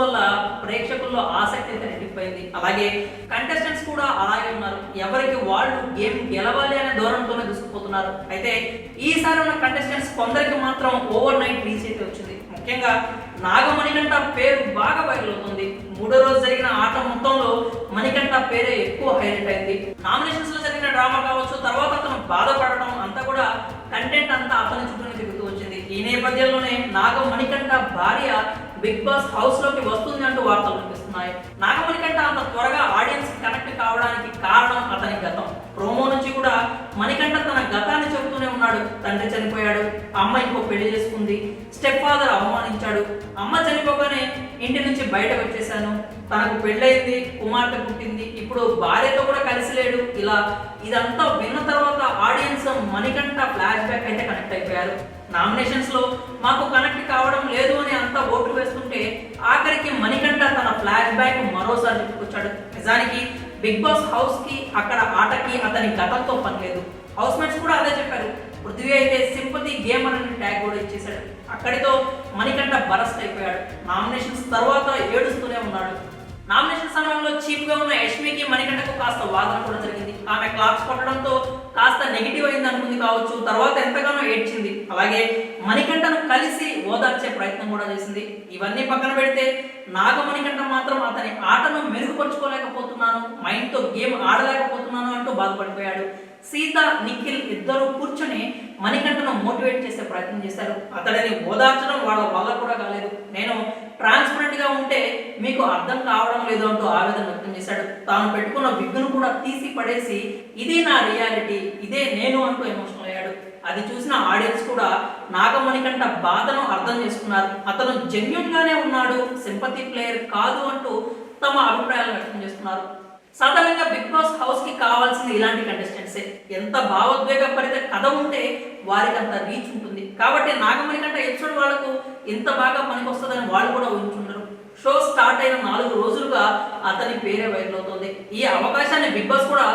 వల్ల ప్రేక్షకుల్లో ఆసక్తి అయితే రెట్టిపోయింది అలాగే కంటెస్టెంట్స్ కూడా అలాగే ఉన్నారు. ఎవరికి వాళ్ళు గేమ్ గెలవాలి అనే ధోరణితోనే దూసుకుపోతున్నారు. అయితే ఈసారి ఉన్న కంటెస్టెంట్స్ కొందరికి మాత్రం ఓవర్ నైట్ రీచ్ అయితే వచ్చింది. ముఖ్యంగా నాగమణికంట పేరు బాగా వైరల్ అవుతుంది. మూడో రోజు జరిగిన ఆట మొత్తంలో మణికంఠ పేరే ఎక్కువ హైలైట్ అయింది. నామినేషన్స్లో జరిగిన డ్రామా కావచ్చు తర్వాత అతను బాధపడటం అంతా కూడా కంటెంట్ అంతా అతని చుట్టూనే తిరుగుతూ వచ్చింది. ఈ నేపథ్యంలోనే నాగమణికంఠ భార్య బిగ్ బాస్ హౌస్లోకి వస్తుంది అంటూ వార్తలు వినిపిస్తున్నాయి నాగమణికంఠ అంత త్వరగా ఆడియన్స్ కనెక్ట్ కావడానికి కారణం అతని గతం. ప్రోమో నుంచి కూడా మణికంఠ తన గత చెబుతూనే ఉన్నాడు. తండ్రి చనిపోయాడు. అమ్మ ఇంకో పెళ్ళి చేసుకుంది. స్టెప్ ఫాదర్ అవమానించాడు. అమ్మ చనిపోగానే ఇంటి నుంచి బయటకు వచ్చేసాను తనకు పెళ్ళయింది కుమార్తె పుట్టింది. ఇప్పుడు భార్యతో కూడా కలిసి లేడు. ఇలా ఇదంతా విన్న తర్వాత ఆడియన్స్ మణికంఠ ఫ్లాష్ బ్యాక్ అయితే కనెక్ట్ అయిపోయారు. నామినేషన్స్లో మాకు కనెక్ట్ కావడం లేదు అని అంతా ఓట్లు వేస్తుంటే ఆఖరికి మణికంఠ తన ఫ్లాష్ బ్యాక్ మరోసారి చెప్పుకొచ్చాడు నిజానికి బిగ్ బాస్ హౌస్కి అక్కడ ఆటకి అతని గతంతో పని లేదు హౌస్ మేట్స్ కూడా అదే చెప్పారు. పృథ్వీ అయితే సింపతి గేమ్ అని ట్యాగ్ కూడా ఇచ్చేశాడు. అక్కడితో మణికంఠ బరస్ట్ అయిపోయాడు. నామినేషన్స్ తర్వాత ఏడుస్తూనే ఉన్నాడు. నామినేషన్ సమయంలో చీఫ్గా ఉన్న యష్మికి మణికంఠకు కాస్త వాదన కూడా జరిగింది. ఆమె క్లాప్స్ కొట్టడంతో కాస్త నెగిటివ్ అయింది అనుకుంది కావచ్చు. తర్వాత ఎంతగానో ఏడ్చింది. అలాగే మణికంఠను కలిసి ఓదార్చే ప్రయత్నం కూడా చేసింది. ఇవన్నీ పక్కన పెడితే నాగమణికంఠ మాత్రం అతని ఆటను మెరుగుపరుచుకోలేకపోతున్నాను మైండ్తో గేమ్ ఆడలేకపోతున్నాను అంటూ బాధపడిపోయాడు. సీత నిఖిల్ ఇద్దరు కూర్చొని మణికంఠను మోటివేట్ చేసే ప్రయత్నం చేశారు. అతడిని ఓదార్చడం వాళ్ళ వల్ల కూడా కాలేదు. నేను ట్రాన్స్పరెంట్గా ఉంటే మీకు అర్థం కావడం లేదు అంటూ ఆవేదన వ్యక్తం చేశాడు. తాను పెట్టుకున్న విగ్గును కూడా తీసి పడేసి ఇది నా రియాలిటీ ఇదే నేను అంటూ ఎమోషనల్ అయ్యాడు. అది చూసిన ఆడియన్స్ కూడా నాగమణికంఠ బాధను అర్థం చేసుకున్నారు. అతను జెన్యున్ గానే ఉన్నాడు సింపతి ప్లేయర్ కాదు అంటూ తమ అభిప్రాయాలు వ్యక్తం చేస్తున్నారు. సాధారణంగా బిగ్ బాస్ హౌస్కి కావాల్సింది ఇలాంటి కంటెస్టెంట్సే ఎంత భావోద్వేగ పరిత కథ ఉంటే వారికి అంత రీచ్ ఉంటుంది. కాబట్టి నాగమణి కంటే ఎపిసోడ్ వాళ్ళకు ఇంత బాగా పనికొస్తుందని వాళ్ళు కూడా ఊహించుకుంటారు షో స్టార్ట్ అయిన నాలుగు రోజులుగా అతని పేరే వైరల్ అవుతుంది. ఈ అవకాశాన్ని బిగ్ బాస్ కూడా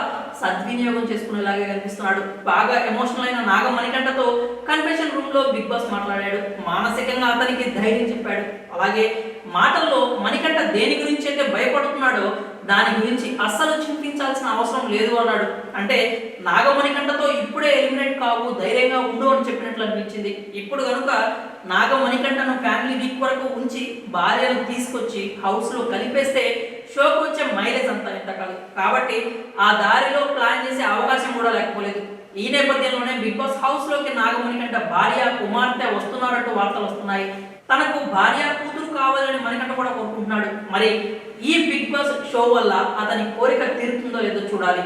సద్వినియోగం చేసుకునేలాగే కనిపిస్తున్నాడు. బాగా ఎమోషనల్ అయిన నాగమణికంఠతో కన్ఫెషన్ రూమ్లో బిగ్ బాస్ మాట్లాడాడు. మానసికంగా అతనికి ధైర్యం చెప్పాడు. అలాగే మాటల్లో మణికంఠ దేని గురించి అయితే భయపడుతున్నాడో దాని గురించి అస్సలు చింతించాల్సిన అవసరం లేదు అన్నాడు. అంటే నాగమణికంఠతో ఇప్పుడే ఎలిమినేట్ కావు ధైర్యంగా ఉండు అని చెప్పినట్లు అనిపించింది. ఇప్పుడు కనుక నాగమణికంఠను ఫ్యామిలీ వీక్ వరకు ఉంచి భార్యను తీసుకొచ్చి హౌస్లో కలిపేస్తే షోకు వచ్చే కాబట్టి ఆ దారిలో ప్లాన్ చేసే అవకాశం కూడా లేకపోలేదు. ఈ నేపథ్యంలోనే బిగ్ బాస్ హౌస్లోకి నాగమణి కంట భార్య కుమార్తె వస్తున్నారంటూ వార్తలు వస్తున్నాయి. తనకు భార్య కూతురు కావాలని మణికంట కూడా కోరుకుంటున్నాడు. మరి ఈ బిగ్ బాస్ షో వల్ల అతని కోరిక తీరుతుందో లేదో చూడాలి.